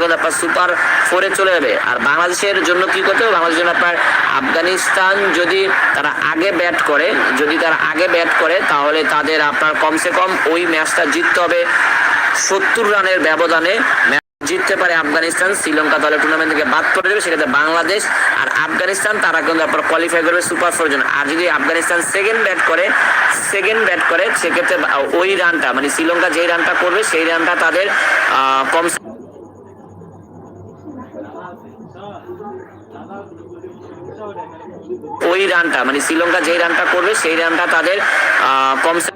কিন্তু আপনার সুপার ফোরে চলে যাবে। আর বাংলাদেশের জন্য কি করতে হবে? বাংলাদেশের জন্য আপনার আফগানিস্তান যদি তারা আগে ব্যাট করে যদি তারা আগে ব্যাট করে তাহলে তাদের আপনার কমসে কম ওই ম্যাচটা জিততে হবে। সত্তর রানের ব্যবধানে জিততে পারে আফগানিস্তান। শ্রীলঙ্কা দলের টুর্নামেন্ট থেকে বাদ করে দেবে সেক্ষেত্রে বাংলাদেশ আর আফগানিস্তান তারা কিন্তু আপনার কোয়ালিফাই করবে সুপার ফোর জন্য। আর যদি আফগানিস্তান সেকেন্ড ব্যাট করে সেকেন্ড ব্যাট করে সেক্ষেত্রে ওই রানটা মানে শ্রীলঙ্কা যেই রানটা করবে সেই রানটা তাদের আহ, ওই রানটা মানে শ্রীলঙ্কা যেই রানটা করবে, সেই রানটা তাদের কমসে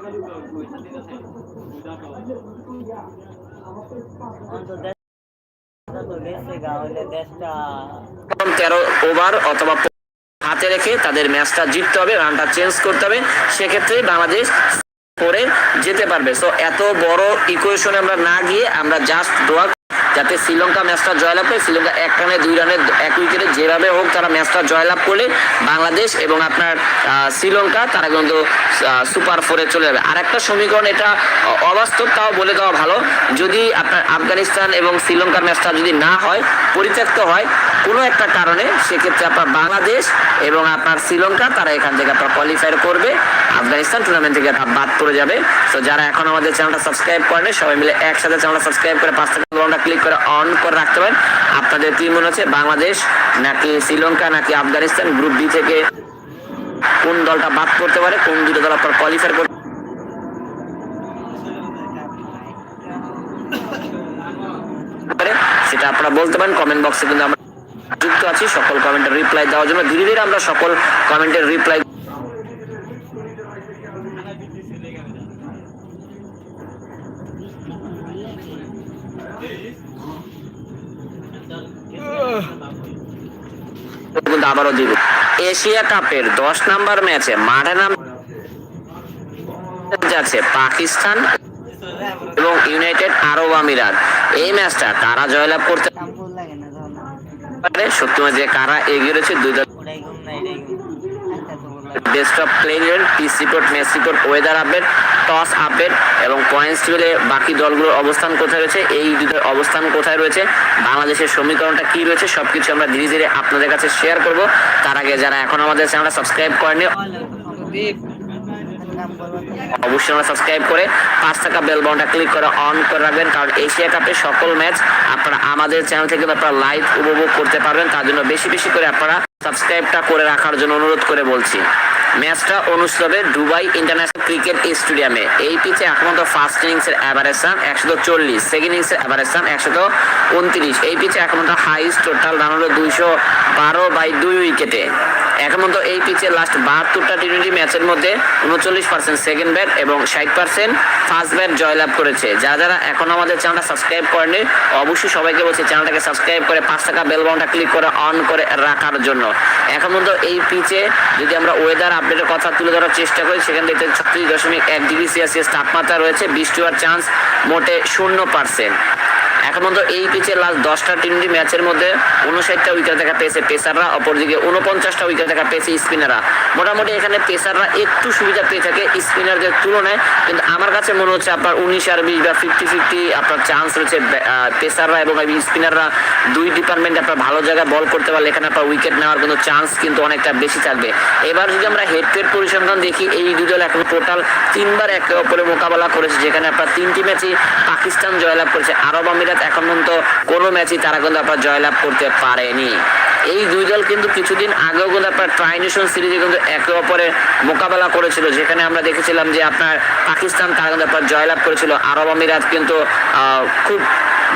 তেরো ওভার অথবা হাতে রেখে তাদের ম্যাচটা জিততে হবে, রানটা চেঞ্জ করতে হবে। সেক্ষেত্রে বাংলাদেশ করে যেতে পারবে। সো এত বড় ইকুয়েশনে আমরা না গিয়ে আমরা জাস্ট দোয়া যাতে শ্রীলঙ্কা ম্যাচটা জয়লাভ করে, শ্রীলঙ্কা এক রানে, দুই রানে, এক উইকেটে যেভাবে হোক তারা ম্যাচটা জয়লাভ করলে বাংলাদেশ এবং আপনার শ্রীলঙ্কা, তারা কিন্তু সুপার ফোরে চলে যাবে। আর একটা সমীকরণ, এটা অবাস্তব, তাও বলে দেওয়া ভালো। যদি আপনার আফগানিস্তান এবং শ্রীলঙ্কার ম্যাচটা যদি না হয়, পরিত্যক্ত হয়, কোনো একটা কারণে, সেক্ষেত্রে আপনার বাংলাদেশ এবং আপনার শ্রীলঙ্কা, তারা এখান থেকে আপনার কোয়ালিফাই করবে। আফগানিস্তান টুর্নামেন্ট থেকে বাদ পড়ে যাবে। তো যারা এখন আমাদের চ্যানেলটা সাবস্ক্রাইব করেন, সবাই মিলে একসাথে চ্যানেলটা সাবস্ক্রাইব করে পাঁচ টাকা ক্লিক করে অন করে রাখতে পারেন। আপনাদের কি মনে হচ্ছে, বাংলাদেশ নাকি শ্রীলঙ্কা নাকি আফগানিস্তান গ্রুপ বি থেকে কোন দলটা বাদ করতে পারে, কোন দুটো দল আপনার কোয়ালিফাই করতে সেটা আপনারা বলতে পারেন কমেন্ট বক্সে কিন্তু আমরা যুক্ত আছি। সকল কমেন্টের রিপ্লাই দেওয়ার জন্য ধীরে ধীরে আমরা সকল কমেন্টের রিপ্লাই কিন্তু আবারও দিব এশিয়া কাপের দশ নাম্বার ম্যাচে মাঠে নাম যাচ্ছে পাকিস্তান এবং ইউনাইটেড আরব আমিরাত। এই ম্যাচটা তারা জয়লাভ করতে পারে সত্যি যে কারা এগিয়ে রয়েছে দুই দল ওটাই ঘুম না এটাই ঘুম একটা তো বললাম best of player pitch report match report weather update toss update এবং পয়েন্টস টেবিলে বাকি দলগুলোর অবস্থান কোথায় রয়েছে? এই দুটোর অবস্থান কোথায় রয়েছে? বাংলাদেশের সমীকরণটা কি রয়েছে? সবকিছু আমরা ধীরে ধীরে আপনাদের কাছে শেয়ার করব। তার আগে যারা এখন আমাদের চ্যানেলটা সাবস্ক্রাইব করেনি অবশ্যই আমরা সাবস্ক্রাইব করে পাঁচ টাকা বেল বাটনটা ক্লিক করে অন করে রাখবেন। কারণ এশিয়া কাপের সকল ম্যাচ আপনারা আমাদের চ্যানেল থেকে আপনারা লাইভ উপভোগ করতে পারবেন। তার জন্য বেশি বেশি করে আপনারা সাবস্ক্রাইবটা করে রাখার জন্য অনুরোধ করে বলছি। ম্যাচটা অনুষ্ঠিত দুবাই ইন্টারন্যাশনাল ক্রিকেট স্টেডিয়ামে। এই পিচে একমাত্র ফার্স্ট ইনিংসের অ্যাভারেজ রান একশত চল্লিশ সেকেন্ড ইনিংস এর অ্যাভারেজ রান একশত উনত্রিশ। এই পিচে একমাত্র হাইস্ট টোটাল রান হলো দুইশো বারো বাই দুই উইকেটে একমাত্র এই পিচে লাস্ট বাহাত্তরটা টি টোয়েন্টি ম্যাচের মধ্যে উনচল্লিশ পার্সেন্ট সেকেন্ড ব্যাট এবং ষাট পার্সেন্ট ফার্স্ট ব্যাট জয়লাভ করেছে। যারা যারা এখন আমাদের চ্যানেলটা সাবস্ক্রাইব করেনি অবশ্যই সবাইকে বলছি চ্যানেলটাকে সাবস্ক্রাইব করে পাঁচ টাকা বেল ক্লিক করে অন করে রাখার জন্য। এখন পর্যন্ত এই পিচে যদি আমরা ওয়েদার আপডেটের কথা তুলে ধরার চেষ্টা করি, সেখান থেকে ছত্রিশ দশমিক এক ডিগ্রি সেলসিয়াস তাপমাত্রা রয়েছে, বৃষ্টি হওয়ার চান্স মোটে শূন্য পার্সেন্ট এখন পর্যন্ত এই পিচে লাস্ট দশটা টি টোয়েন্টি ম্যাচের মধ্যে উনষাটটা উইকেট দেখা পেয়েছে পেসাররা, অপরদিকে উনপঞ্চাশটা উইকেট দেখা পেয়েছে স্পিনাররা মোটামুটি এখানে পেসাররা একটু সুবিধা পেয়ে থাকে স্পিনারদের তুলনায়, কিন্তু আমার কাছে মনে হচ্ছে আপনার উনিশ আর বিশ বা ফিফটি ফিফটি আপনার চান্স রয়েছে পেসাররা এবং স্পিনাররা দুই ডিপার্টমেন্টে আপনার ভালো জায়গায় বল করতে পারলে এখানে আপনার উইকেট নেওয়ার কিন্তু চান্স কিন্তু অনেকটা বেশি থাকবে। এবার যদি আমরা হেড টু হেড পরিসংখ্যান দেখি, এই দুই দল এখন টোটাল তিনবার একে অপরের মোকাবেলা করেছে, যেখানে আপনার তিনটি ম্যাচই পাকিস্তান জয়লাভ করেছে, আরব আমিরাত এখন পর্যন্ত কোনো ম্যাচই তারা কিন্তু আপনার জয়লাভ করতে পারেনি। এই দুই দল কিন্তু কিছুদিন আগেও কিন্তু আপনার ট্রাইনেশন সিরিজে কিন্তু একে অপরের মোকাবেলা করেছিল, যেখানে আমরা দেখেছিলাম যে আপনার পাকিস্তান তারা কিন্তু আপনার জয়লাভ করেছিল। আরব আমিরাত কিন্তু খুব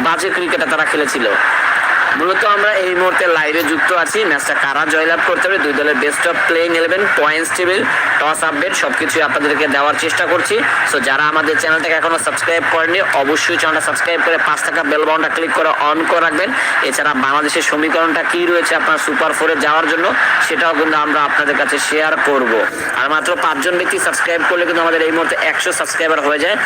বাজে ক্রিকেটে তারা খেলেছিল। মূলত আমরা এই মুহূর্তে লাইভে যুক্ত আছি। ম্যাচটা কারা জয়লাভ করতে হবে দুই দলের best of playing eleven points table toss update সব কিছুই আপনাদেরকে দেওয়ার চেষ্টা করছি। সো যারা আমাদের চ্যানেলটাকে এখনও সাবস্ক্রাইব করেনি অবশ্যই চ্যানেলটা সাবস্ক্রাইব করে পাঁচ টাকা বেল ক্লিক করে অন করে রাখবেন। এছাড়া বাংলাদেশের সমীকরণটা কি রয়েছে আপনার সুপার ফোরে যাওয়ার জন্য, সেটাও কিন্তু আমরা আপনাদের কাছে শেয়ার করব। আর মাত্র পাঁচজন ব্যক্তি সাবস্ক্রাইব করলে কিন্তু আমাদের এই মুহূর্তে একশো সাবস্ক্রাইবার হয়ে যায়।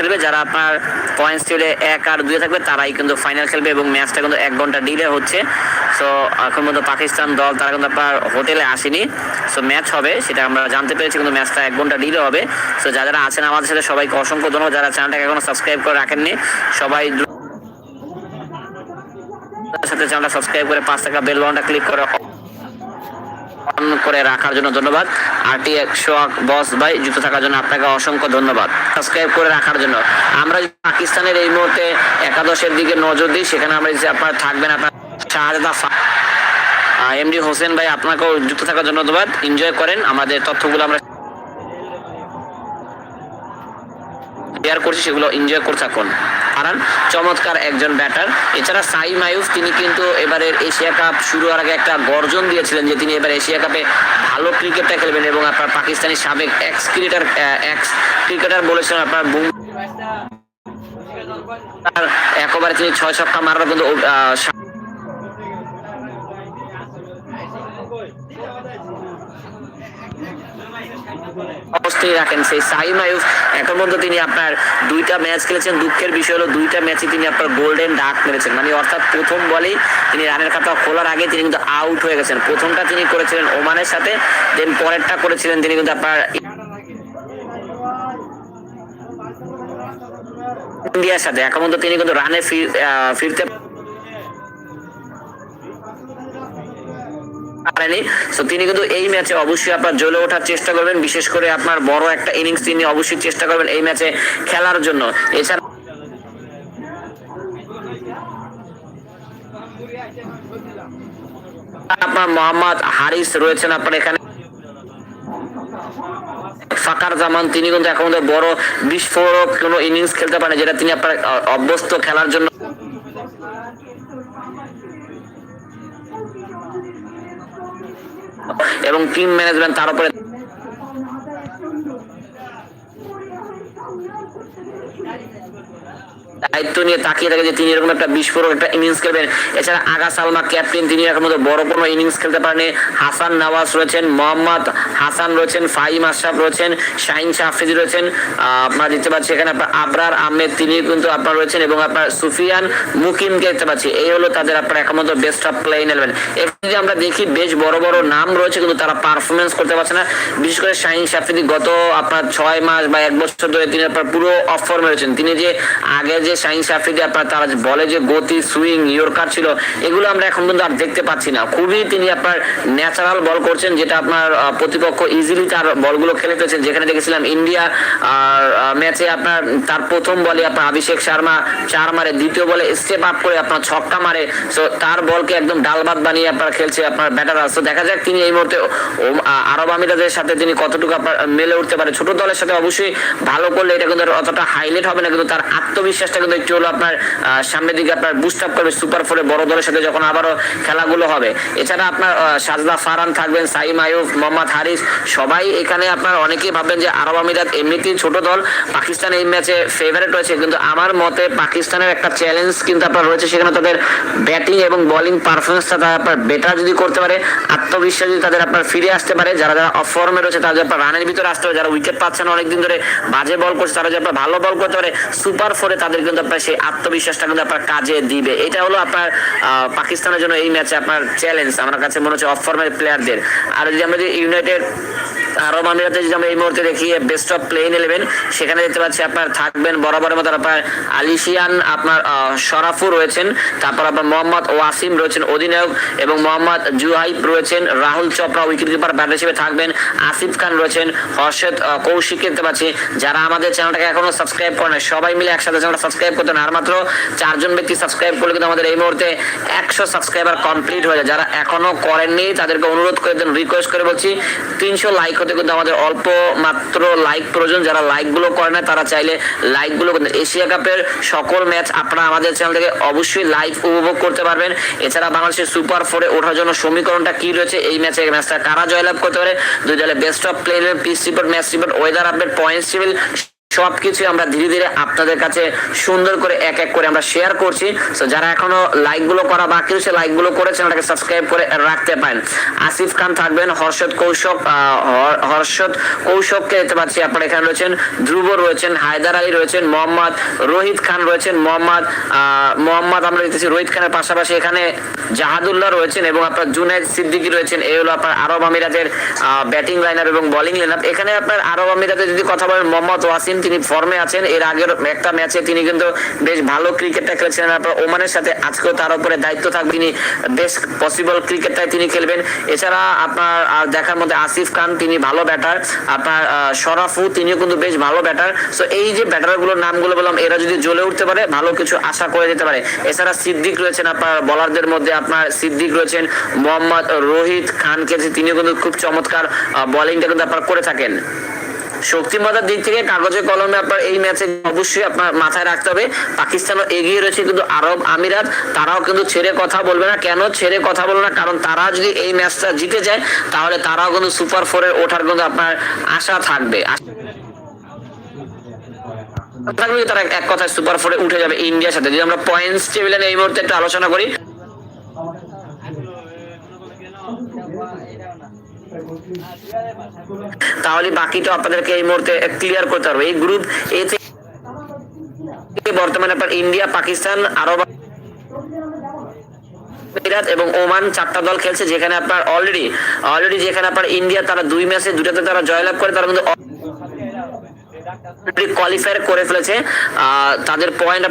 খেলবে, যারা আপনার পয়েন্টস টেবিলে এক আর দুয়ে থাকবে, তারাই কিন্তু ফাইনাল খেলবে এবং ম্যাচটা কিন্তু এক ঘণ্টা ডিলে হচ্ছে। সো এখন মধ্যে পাকিস্তান দল, তারা কিন্তু আপনার হোটেলে আসেনি। সো ম্যাচ হবে, সেটা আমরা জানতে পেরেছি, কিন্তু ম্যাচটা এক ঘণ্টা ডিলে হবে। সো যারা যারা আছেন আমাদের সাথে, সবাইকে অসংখ্য ধন্যবাদ। যারা চ্যানেলটাকে এখনও সাবস্ক্রাইব করে রাখেননি, সবাই সাথে চ্যানেলটা সাবস্ক্রাইব করে পাঁচ টাকা বেল বাটনটা ক্লিক করে করে রাখার জন্য ধন্যবাদ। আরটি একশো বস ভাই যুক্ত থাকার জন্য আপনাকে অসংখ্য ধন্যবাদ। সাবস্ক্রাইব করে রাখার জন্য। আমরা পাকিস্তানের এই মুহূর্তে একাদশের দিকে নজর দিই, সেখানে আমরা আপনারা থাকবেন, আপনার শাহজাদা এমডি হোসেন ভাই, আপনাকেও যুক্ত থাকার জন্য ধন্যবাদ। এনজয় করেন। আমাদের তথ্যগুলো আমরা শেয়ার করছি সেগুলো এনজয় করে থাকুন। কারণ চমৎকার একজন ব্যাটার এছাড়া সাই মায়ুফ তিনি কিন্তু এবারের এশিয়া কাপ শুরু হওয়ার আগে একটা গর্জন দিয়েছিলেন যে তিনি এবার এশিয়া কাপে ভালো ক্রিকেটটা খেলবেন এবং আপনার পাকিস্তানি সাবেক এক্স ক্রিকেটার এক্স ক্রিকেটার বলেছেন আপনার বুম একবারে তিনি ছয় ছক্কা মারার কিন্তু অবস্থায় রাখেন সেই সাইম আয়ুব এখন পর্যন্ত তিনি আপনার দুইটা ম্যাচ খেলেছেন। দুঃখের বিষয় হলো, দুইটা ম্যাচে তিনি আপনার গোল্ডেন ডাক মেরেছেন। মানে অর্থাৎ প্রথম বলেই তিনি রানের খাতা খোলার আগে তিনি কিন্তু আউট হয়ে গেছেন। প্রথমটা তিনি করেছিলেন ওমানের সাথে দেন পরেরটা করেছিলেন তিনি কিন্তু আপনার ইন্ডিয়ার সাথে। এখন পর্যন্ত তিনি কিন্তু রানে ফিরতে পারেনি। তো তিনি কিন্তু এই ম্যাচে অবশ্যই আপনার জ্বলে ওঠার চেষ্টা করবেন। বিশেষ করে আপনার বড় একটা ইনিংস তিনি অবশ্যই চেষ্টা করবেন এই ম্যাচে খেলার জন্য। এছাড়া আপনার মোহাম্মদ হারিস রয়েছেন আপনার এখানে। ফাকার জামান, তিনি কিন্তু এখন বড় বিস্ফোরক কোনো ইনিংস খেলতে পারেন, যেটা তিনি আপনার অভ্যস্ত খেলার জন্য এবং টিম ম্যানেজমেন্ট তার উপরে দায়িত্ব নিয়ে তাকিয়ে থাকে যে তিনি এরকম একটা বিস্ফোরক একটা ইনিংস খেলবেন। এছাড়া আগা সালমা ক্যাপ্টেন তিনি এখন মধ্যে বড় কোনো ইনিংস খেলতে পারেনি হাসান নওয়াজ রয়েছেন, মোহাম্মদ হাসান রয়েছেন, ফাহিম আশরাফ রয়েছেন, শাহিন শাহফিজ রয়েছেন। আপনারা দেখতে পাচ্ছি এখানে আপনার আবরার আহমেদ তিনি কিন্তু আপনার রয়েছেন এবং আপনার সুফিয়ান মুকিমকে দেখতে পাচ্ছি। এই হলো তাদের আপনার এখন বেস্ট অফ প্লেইন এলেভেন এবার আমরা দেখি, বেশ বড় বড় নাম রয়েছে, কিন্তু তারা পারফরমেন্স করতে পারছে না। বিশেষ করে শাহিন শাফিদি গত আপনার ছয় মাস বা এক বছর ধরে তিনি আপনার পুরো অফ ফর্মে রয়েছেন তিনি যে আগে যে শাহিন শাফিদি আপনার তারা বলে যে গতি সুইং ইয়র্কার ছিল, এগুলো আমরা এখন পর্যন্ত আর দেখতে পাচ্ছি না। খুবই তিনি আপনার ন্যাচারাল বল করছেন, যেটা আপনার প্রতিপক্ষ ইজিলি তার বলগুলো খেলে ফেলেছেন। যেখানে দেখেছিলাম ইন্ডিয়া ম্যাচে আপনার তার প্রথম বলে আপনার অভিষেক শর্মা চার মারে, দ্বিতীয় বলে স্টেপ আপ করে আপনার ছক্কা মারে। সো তার বলকে একদম ডালবাদ বানিয়ে আপনার খেলছে, আপনার ব্যাটাররা তো দেখা যাক তিনি এই মুহূর্তে আরব আমিরাতের সাথে তিনি কতটুকু আপনার মেলে উঠতে পারে। ছোট দলের সাথে অবশ্যই ভালো করলে এটা কিন্তু অতটা হাইলাইট হবে না, কিন্তু তার আত্মবিশ্বাসটা কিন্তু একটু হলো আপনার সামনের দিকে আপনার বুস্ট আপ করবে সুপার ফোরে বড় দলের সাথে যখন আবারও খেলাগুলো হবে। এছাড়া আপনার সাজদা ফারান থাকবেন, সাইম আয়ুব, মোহাম্মদ হারিস, সবাই এখানে আপনার অনেকেই ভাববেন যে আরব আমিরাত এমনিতেই ছোট দল, পাকিস্তান এই ম্যাচে ফেভারিট রয়েছে, কিন্তু আমার মতে পাকিস্তানের একটা চ্যালেঞ্জ কিন্তু আপনার রয়েছে, সেখানে তাদের ব্যাটিং এবং বোলিং পারফরমেন্সটা তারা আপনার বেটার যদি করতে পারে, আত্মবিশ্বাস যদি তাদের আপনার ফিরে আসতে পারে। যারা যারা অফ রয়েছে যদি আপনার রানের ভিতরে আসতে পারে। যারা উইকেট পাচ্ছে না অনেকদিন ধরে, বাজে বল করছে, তারা যদি আপনার ভালো বল করতে পারে সুপার ফোরে তাদের কিন্তু আপনার সেই আত্মবিশ্বাসটা কিন্তু আপনার কাজে দিবে। এটা হলো আপনার পাকিস্তানের জন্য এই ম্যাচে আপনার চ্যালেঞ্জ আমার কাছে মনে হচ্ছে অফ ফর্মের প্লেয়ারদের আর যদি আমরা যদি ইউনাইটেড আরব আমিরাতে যদি আমরা এই মুহূর্তে দেখি বেস্ট অফ প্লেইন ইলেভেন সেখানে দেখতে পাচ্ছি আপনার থাকবেন বরাবরের মতো আপনার আলিশিয়ান, আপনার শরাফু রয়েছেন, তারপর আপনার মোহাম্মদ ওয়াসিম রয়েছেন অধিনায়ক এবং মোহাম্মদ জুহাইব রয়েছেন Rahul Chopra wicket keeper batter হিসেবে থাকবেন আসিফ খান রয়েছেন, হর্ষদ কৌশিক দেখতে পাচ্ছি, যারা আমাদের চ্যানেলটাকে এখনও সাবস্ক্রাইব করে না সবাই মিলে একসাথে চ্যানেলটা সাবস্ক্রাইব করতেন আর মাত্র চারজন ব্যক্তি সাবস্ক্রাইব করলে কিন্তু আমাদের এই মুহূর্তে একশো সাবস্ক্রাইবার কমপ্লিট হয়ে যায়। যারা এখনও করেননি, তাদেরকে অনুরোধ করে দেন রিকোয়েস্ট করে বলছি, তিনশো লাইক হতে কিন্তু আমাদের অল্প মাত্র লাইক প্রয়োজন। যারা লাইকগুলো করে না, তারা চাইলে লাইকগুলো এশিয়া কাপের সকল ম্যাচ আপনারা আমাদের চ্যানেল থেকে অবশ্যই লাইভ উপভোগ করতে পারবেন। এছাড়া বাংলাদেশের সুপার ফোরে ওঠার জন্য সমীকরণটা কি রয়েছে? এই ম্যাচে ম্যাচটা কারা জয়লাভ করতে পারে? দুই দলে best of player pitch report match report weather update points সবকিছু আমরা ধীরে ধীরে আপনাদের কাছে সুন্দর করে এক এক করে আমরা শেয়ার করছি। তো যারা এখনও লাইকগুলো করা বাকি রয়েছে লাইকগুলো করেছেন ওটাকে সাবস্ক্রাইব করে রাখতে পারেন। আসিফ খান থাকবেন, হর্ষদ কৌশক হর্ষদ কৌশককে দেখতে পাচ্ছি আপনার এখানে রয়েছেন। ধ্রুব রয়েছেন, হায়দার আলী রয়েছেন, মোহাম্মদ রোহিত খান রয়েছেন, মোহাম্মদ মোহাম্মদ আমরা দেখতেছি রোহিত খানের পাশাপাশি এখানে জাহাদুল্লাহ রয়েছেন এবং আপনার জুনাইদ সিদ্দিকী রয়েছেন। এই হলো আপনার আরব আমিরাতের ব্যাটিং লাইনার এবং বোলিং লাইনার এখানে আপনার আরব আমিরাতে যদি কথা বলেন, মোহাম্মদ ওয়াসিম তিনি ফর্মে আছেন। এর আগের একটা ম্যাচে তিনি কিন্তু বেশ ভালো ক্রিকেটটা খেলেছিলেন আপনার ওমানের সাথে আজকেও তার উপরে দায়িত্ব থাকবে তিনি বেশ পসিবল ক্রিকেটটাই তিনি খেলবেন। এছাড়া আপনার আর দেখার মধ্যে আসিফ খান, তিনি ভালো ব্যাটার আপনার শরাফু তিনিও কিন্তু বেশ ভালো ব্যাটার সো এই যে ব্যাটারগুলোর নামগুলো বললাম, এরা যদি জ্বলে উঠতে পারে, ভালো কিছু আশা করে যেতে পারে। এছাড়া সিদ্দিক রয়েছেন আপনার বলারদের মধ্যে। আপনার সিদ্দিক রয়েছেন মোহাম্মদ রোহিত খানকে তিনিও কিন্তু খুব চমৎকার বোলিংটা কিন্তু আপনার করে থাকেন। শক্তিমত্তার দিক থেকে কাগজে কলমে আপনার এই ম্যাচে অবশ্যই আপনার মাথায় রাখতে হবে। পাকিস্তানও এগিয়ে রয়েছে কিন্তু আরব আমিরাত, তারাও কিন্তু ছেড়ে কথা বলবে না। কেন ছেড়ে কথা বলবে না? কারণ তারা যদি এই ম্যাচটা জিতে যায়, তাহলে তারাও কিন্তু সুপার ফোরে ওঠার কিন্তু আপনার আশা থাকবে। থাকবে তারা এক কথায় সুপার ফোরে উঠে যাবে ইন্ডিয়ার সাথে। যদি আমরা পয়েন্টস টেবিলে এই মুহূর্তে একটু আলোচনা করি এটাও না তাহলে বাকিটা আপনাদেরকে এই মুহূর্তে ক্লিয়ার করতে পারবে। এই গ্রুপ এ থেকে বর্তমানে আপনার ইন্ডিয়া, পাকিস্তান, আরব আমিরাত এবং ওমান চারটা দল খেলছে, যেখানে আপনার অলরেডি অলরেডি যেখানে আপনার ইন্ডিয়া তারা দুই ম্যাচে দুটাতে তারা জয়লাভ করে, তারা কিন্তু কোয়ালিফাই করে ফেলেছে। তাদের পয়েন্ট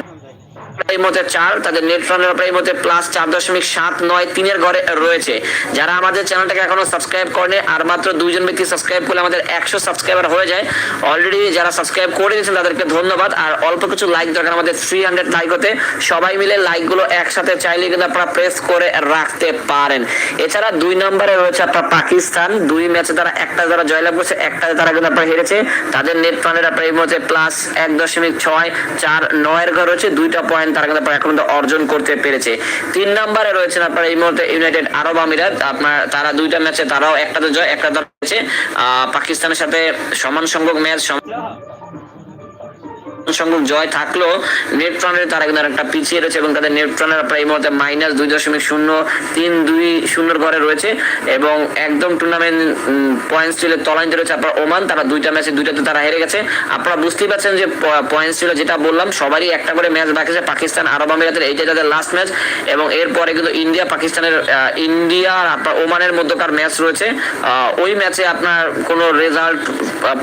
মধ্যে চার, তাদের নেট এই মধ্যে প্লাস চার দশমিক সাত নয় তিনের ঘরে রয়েছে। যারা আমাদের চ্যানেলটাকে এখনও সাবস্ক্রাইব করেনি, আর মাত্র দুইজন ব্যক্তি সাবস্ক্রাইব করলে আমাদের একশো সাবস্ক্রাইবার হয়ে যায় অলরেডি যারা সাবস্ক্রাইব করে দিয়েছেন তাদেরকে ধন্যবাদ। আর অল্প কিছু লাইক দরকার আমাদের থ্রি হান্ড্রেড লাইক হতে। সবাই মিলে লাইকগুলো একসাথে চাইলে কিন্তু আপনারা প্রেস করে রাখতে পারেন। এছাড়া দুই নম্বরে রয়েছে আপনার পাকিস্তান। দুই ম্যাচে তারা একটা যারা জয়লাভ করছে, একটা তারা কিন্তু হেরেছে। তাদের নেট রানের এই মুহূর্তে প্লাস এক দশমিক ছয়, চার, নয়ের ঘর রয়েছে। দুইটা পয়েন্ট তারা কিন্তু পর্যন্ত অর্জন করতে পেরেছে। তিন নম্বরে রয়েছেন আপনার এই মুহূর্তে ইউনাইটেড আরব আমিরাত আপনার তারা দুইটা ম্যাচে তারাও একটাতে জয় একটা পাকিস্তানের সাথে সমান সংখ্যক ম্যাচ সংখ্যক জয় থাকলেও নেট তারা কিন্তু একটা পিছিয়ে রয়েছে এবং তাদের নেট প্রায় এই মুহূর্তে মাইনাস দুই দশমিক শূন্য তিন দুই শূন্যর ঘরে রয়েছে এবং একদম টুর্নামেন্ট পয়েন্টস ছিল তলানিতে রয়েছে আপনার ওমান। তারা দুইটা ম্যাচে দুইটাতে তারা হেরে গেছে। আপনারা বুঝতেই পারছেন যে পয়েন্টস ছিল যেটা বললাম, সবারই একটা করে ম্যাচ বাকি আছে, পাকিস্তান, আরব আমিরাতের, এইটা তাদের লাস্ট ম্যাচ এবং এরপরে কিন্তু ইন্ডিয়া, পাকিস্তানের ইন্ডিয়া আর আপনার ওমানের মধ্যকার ম্যাচ রয়েছে। ওই ম্যাচে আপনার কোনো রেজাল্ট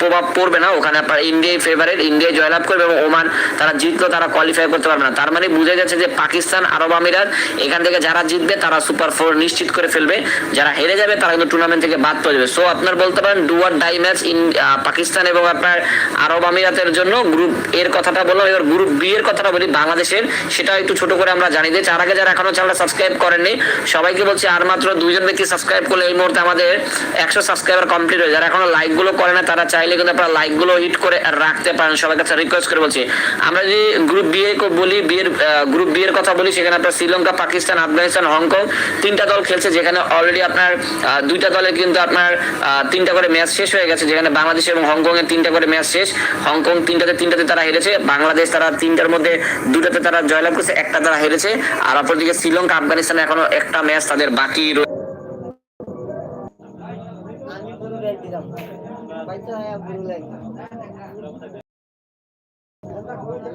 প্রভাব পড়বে না। ওখানে আপনার ইন্ডিয়াই ফেভারিট ইন্ডিয়া জয়লাভ করবে এবং ওমান, তারা জিতলো, তারা কোয়ালিফাই করতে পারবে না। তার মানে বুঝে যাচ্ছে যে পাকিস্তান, আরব আমিরাত, এখান থেকে যারা জিতবে, তারা সুপার ফোর নিশ্চিত করে ফেলবে। যারা হেরে যাবে, তারা কিন্তু টুর্নামেন্ট থেকে বাদ পড়ে যাবে। সো আপনার বলতে পারেন do or die match in Pakistan এবং আপনার আরব আমিরাতের জন্য গ্রুপ এর কথাটা বললাম। এবার গ্রুপ বি এর কথাটা বলি, বাংলাদেশের। সেটা একটু ছোট করে আমরা জানি দিই। তার আগে যারা এখনও চ্যানেলটা সাবস্ক্রাইব করেননি, সবাইকে বলছি, আর মাত্র দুইজন ব্যক্তি সাবস্ক্রাইব করলে এই মুহূর্তে আমাদের একশো সাবস্ক্রাইবার কমপ্লিট হয়ে যারা এখনও লাইকগুলো করে না, তারা চাইলে কিন্তু আপনারা লাইকগুলো হিট করে রাখতে পারেন। সবার কাছে রিকোয়েস্ট করে বলছি। আমরা যদি গ্রুপ বি এর বলি বিয়ের গ্রুপ বি এর কথা বলি, সেখানে আপনার শ্রীলঙ্কা, পাকিস্তান, আফগানিস্তান, হংকং তিনটা দল খেলছে, যেখানে অলরেডি আপনার দুইটা দলের কিন্তু আপনার তিনটা করে ম্যাচ শেষ হয়ে গেছে, যেখানে বাংলাদেশ এবং হংকং এর তিনটা করে ম্যাচ শেষ। হংকং তিনটাতে তিনটাতে তারা হেরেছে, বাংলাদেশ তারা তিনটার মধ্যে দুটাতে তারা জয়লাভ করেছে, একটা তারা হেরেছে, আর অপরদিকে শ্রীলঙ্কা, আফগানিস্তান এখনও একটা ম্যাচ তাদের বাকি রয়েছে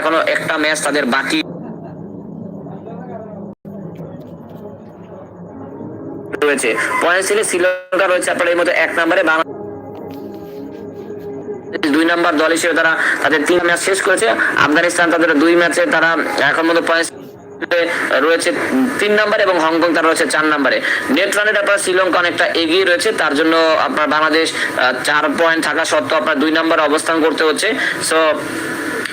এখনও একটা ম্যাচ তাদের বাকি। রয়েছে। শ্রীলঙ্কা রয়েছে। আপনার এই এক নম্বরে দুই নাম্বার দল হিসেবে তারা তাদের তিন ম্যাচ শেষ করেছে। আফগানিস্তান তাদের দুই ম্যাচে তারা এখন মতো রয়েছে তিন নাম্বার এবং হংকং তারা রয়েছে চার নাম্বারে। নেট রানের আপনার শ্রীলঙ্কা অনেকটা এগিয়ে রয়েছে। তার জন্য আপনার বাংলাদেশ চার পয়েন্ট থাকা সত্ত্বেও আপনার দুই নাম্বারে অবস্থান করতে হচ্ছে। সো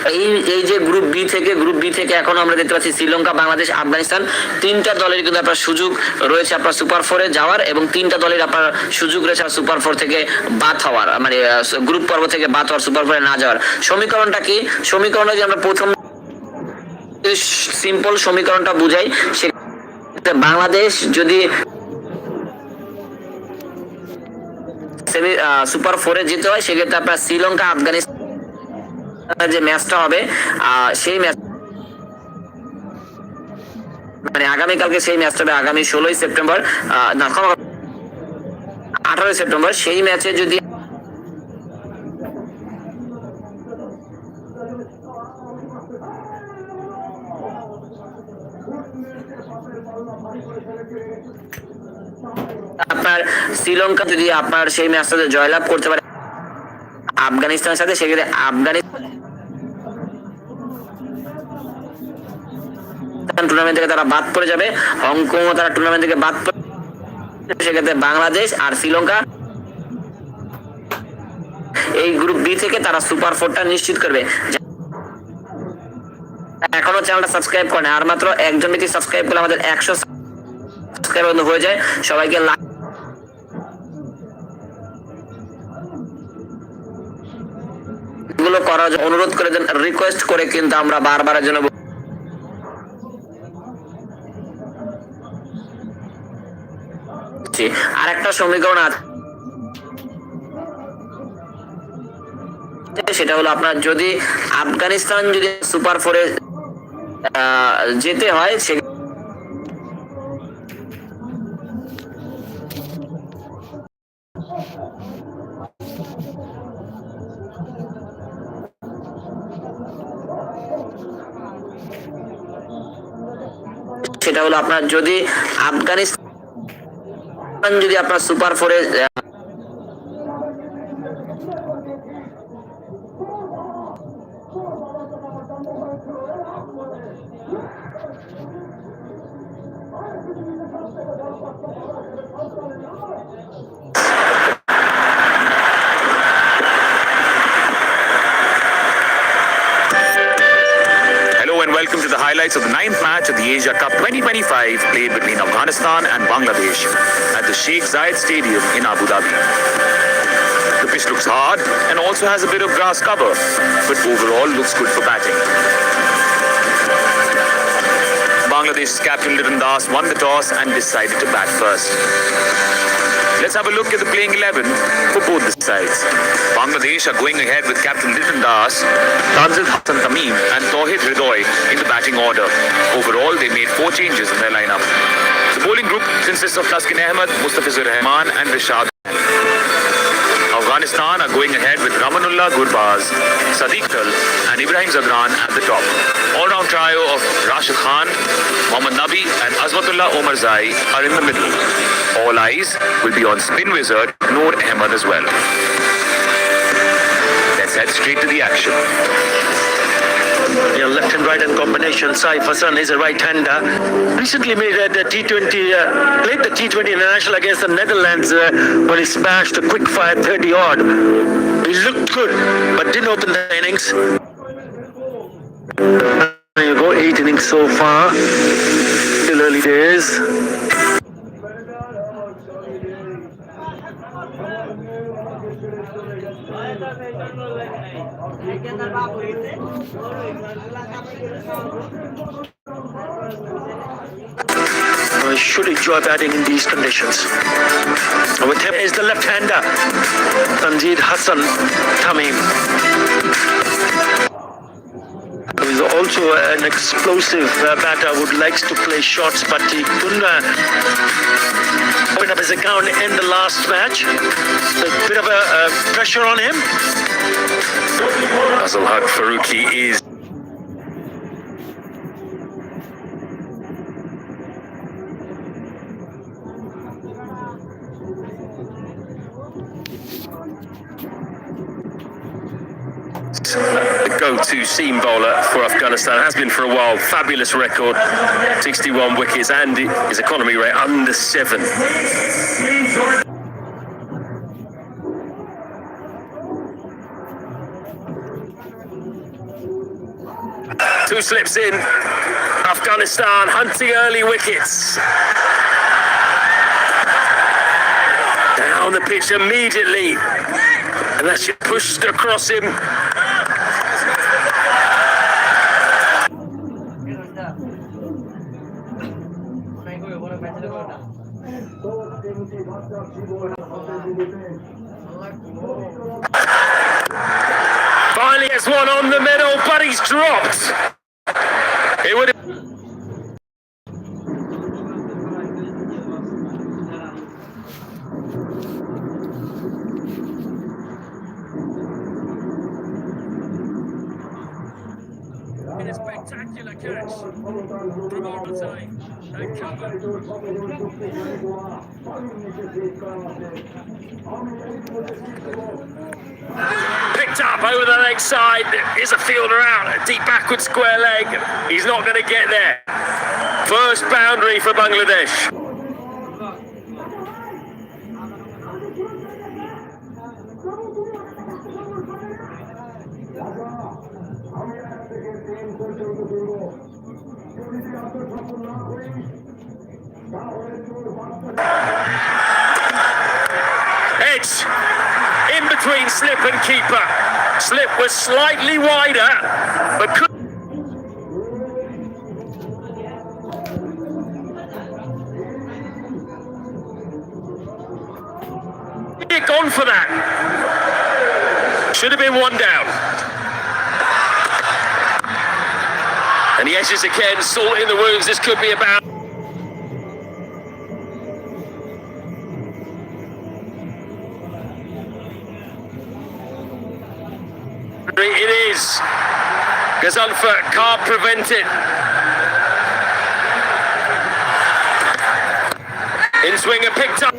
এই এই যে গ্রুপ বি থেকে গ্রুপ বি থেকে এখন আমরা দেখতে পাচ্ছি শ্রীলঙ্কা, বাংলাদেশ, আফগানিস্তান। তিনটা দলের কিন্তু আপনার সুযোগ রয়েছে আপনার সুপার ফোরে যাওয়ার এবং তিনটা দলের আপনার সুযোগ রয়েছে সুপার ফোর থেকে বাদ হওয়ার মানে গ্রুপ পর্ব থেকে বাদ হওয়ার সুপার ফোরে না যাওয়ার। সমীকরণটা কি? সমীকরণটা যে আমরা প্রথম সিম্পল সমীকরণটা বুঝাই সে বাংলাদেশ যদি সেমি সুপার ফোরে যেতে হয়, সেক্ষেত্রে আপনার শ্রীলঙ্কা, আফগানিস্তান যে ম্যাচটা হবে সেই ম্যাচ মানে আগামীকালকে সেই ম্যাচটা হবে আগামী ষোলোই সেপ্টেম্বর আঠারোই সেপ্টেম্বর, সেই ম্যাচে যদি আপনার শ্রীলঙ্কা যদি আপনার সেই ম্যাচটাতে জয়লাভ করতে পারে, আফগানিস্তানের সাথে, সেক্ষেত্রে আফগানিস্তান টুর্নামেন্ট থেকে তারা বাদ পড়ে যাবে। হংকংও তারা টুর্নামেন্ট থেকে বাদ পড়ে সেক্ষেত্রে বাংলাদেশ আর শ্রীলঙ্কা এই গ্রুপ বি থেকে তারা সুপার ফোরটা নিশ্চিত করবে। এখনও চ্যানেলটা সাবস্ক্রাইব করে আর মাত্র একজন ব্যক্তি সাবস্ক্রাইব করলে আমাদের একশো সাবস্ক্রাইব হয়ে যায়। সবাইকে লাইকগুলো করার অনুরোধ করে দেন। রিকোয়েস্ট করে কিন্তু আমরা বারবারের জন্য বলছি। আর একটা সমীকরণ আছে সেটা হলো আপনার যদি আফগানিস্তান যদি সুপার ফোরে যেতে হয়, সে সেটা হলো আপনার যদি আফগানিস্তান যদি আপনার সুপার ফোরে welcome to the highlights of the ninth match of the Asia Cup 2025 played between Afghanistan and Bangladesh at the Sheikh Zayed Stadium in Abu Dhabi. The pitch looks hard and also has a bit of grass cover, but overall looks good for batting. Bangladesh's captain Liran Das won the toss and decided to bat first. Let's have a look at the playing 11 for both the sides. Bangladesh are going ahead with captain Litan Das, Tanzil Hassan Tamim and Tawhid Ridoy in the batting order. Overall, they made four changes in their lineup. The bowling group consists of Taskin Ahmed, Mustafizur Rahman and Rishad Afghanistan are going ahead with Ramanullah Gurbaz, Sadiq Tal, and Ibrahim Zagran at the top. All-round trio of Rashid Khan, Mohammad Nabi, and Azmatullah Omar Zai are in the middle. All eyes will be on spin wizard Noor Ahmed as well. Let's head straight to the action. know, left and right hand combination. Saif Hassan is a right-hander. Recently made uh, the T20, uh, played the T20 international against the Netherlands uh, when he smashed a quick fire 30 odd. He looked good, but didn't open the innings. There you go, eight innings so far. Still early days. Uh, should enjoy batting in these conditions. With him is the left-hander, Tanzid Hassan Tamim. Also an explosive uh, batter who likes to play shots, but he couldn't uh, open up his account in the last match. A bit of a uh, pressure on him. Azal Haq Faruqi is seam bowler for Afghanistan, has been for a while. Fabulous record, 61 wickets, and his economy rate under seven. Two slips in. Afghanistan hunting early wickets. Down the pitch immediately. And that's pushed across him. Finally has one on the middle, but he's dropped. It would In a spectacular catch from Armitage and covered. picked up over the leg Is a fielder out, a deep backward square leg. He's not going to get there. First boundary for Bangladesh. Edge in between slip and keeper. Slip was slightly wider, but could. Gone for that. Should have been one down. And he edges again, salt in the wounds. This could be about. It is. Gazanfa can't prevent it. In swinger picked up.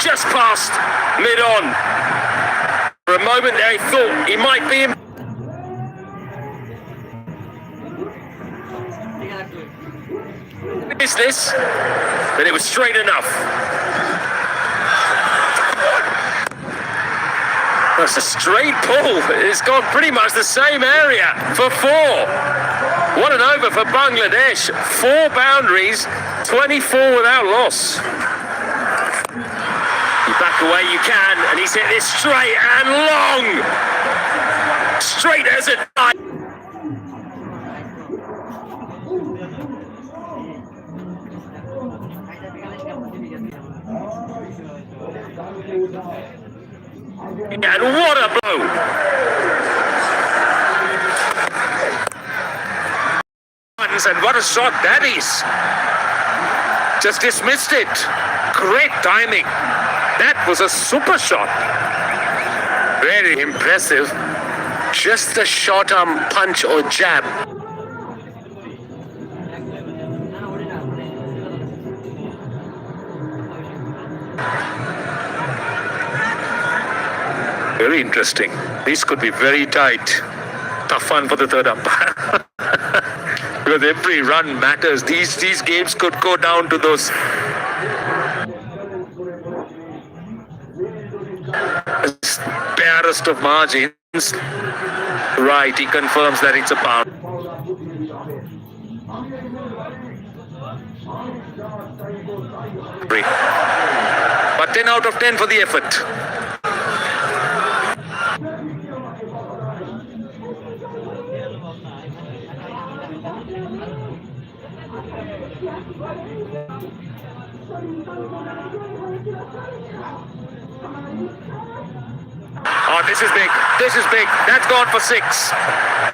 Just past mid on. For a moment they thought he might be in. Business, but it was straight enough. That's a straight pull. It's gone pretty much the same area for four. What an over for Bangladesh. Four boundaries, 24 without loss. You back away you can, and he's hit this straight and long. Straight as a die. And what a blow! And what a shot that is! Just dismissed it. Great timing. That was a super shot. Very impressive. Just a short arm um, punch or jab. Very interesting. These could be very tight. Tough one for the third umpire. because every run matters. These these games could go down to those. barest of margins. Right, he confirms that it's a bound. But 10 out of 10 for the effort. Oh, this is big. This is big. That's gone for six.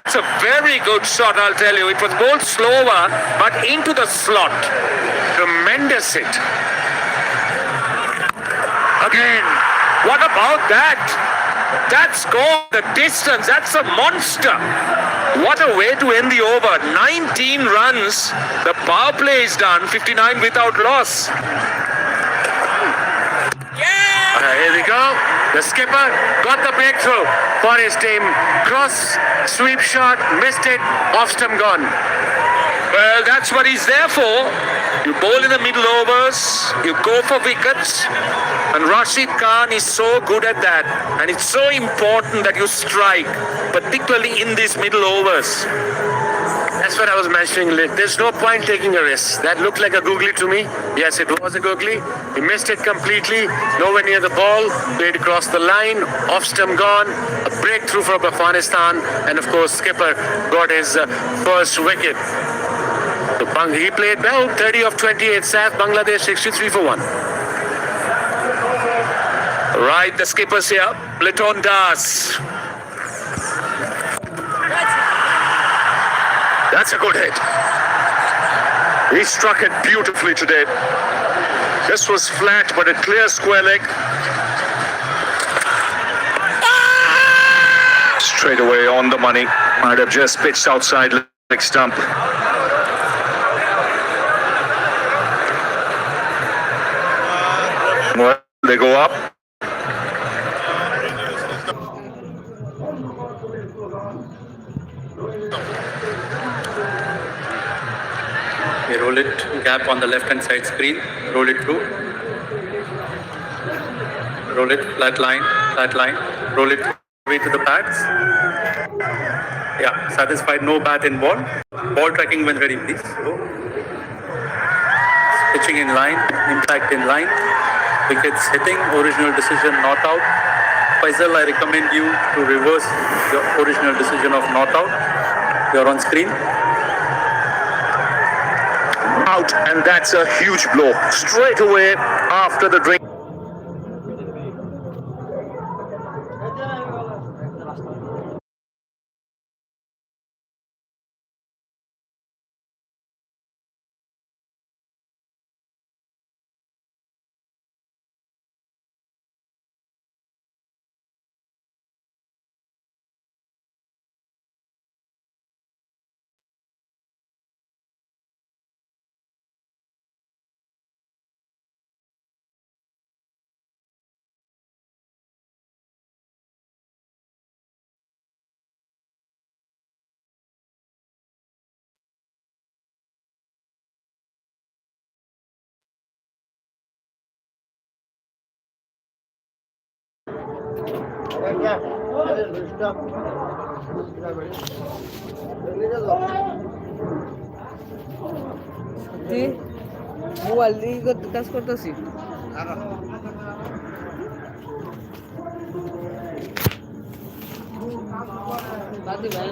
It's a very good shot, I'll tell you. It was bowled slower, but into the slot. Tremendous hit. Again. What about that? That's gone the distance. That's a monster. What a way to end the over. 19 runs. The power play is done. 59 without loss. Uh, here we go. The skipper got the breakthrough for his team. Cross, sweep shot, missed it, off stump gone. Well, that's what he's there for. You bowl in the middle overs, you go for wickets, and Rashid Khan is so good at that. And it's so important that you strike, particularly in these middle overs. That's what I was mentioning. There's no point taking a risk. That looked like a googly to me. Yes, it was a googly. He missed it completely. Nowhere near the ball. Played across the line. Off stump gone. A breakthrough for Afghanistan. And of course, skipper got his uh, first wicket. So Bang- he played well. 30 of 28 South Bangladesh 63 for 1. Right, the skipper's here, Liton Das. That's a good hit. He struck it beautifully today. This was flat, but a clear square leg. Straight away on the money. Might have just pitched outside leg stump. Well, they go up. It gap on the left hand side screen, roll it through. Roll it flat line, flat line, roll it way to the pads. Yeah, satisfied, no bat in ball. Ball tracking when ready, please. Pitching in line, impact in line. Wickets hitting, original decision not out. Faisal, I recommend you to reverse your original decision of not out. You're on screen. Out, and that's a huge blow. Straight away after the drink. সত্যি? Mobile দিয়ে করতে কাজ করতেছি। বাদি ভাই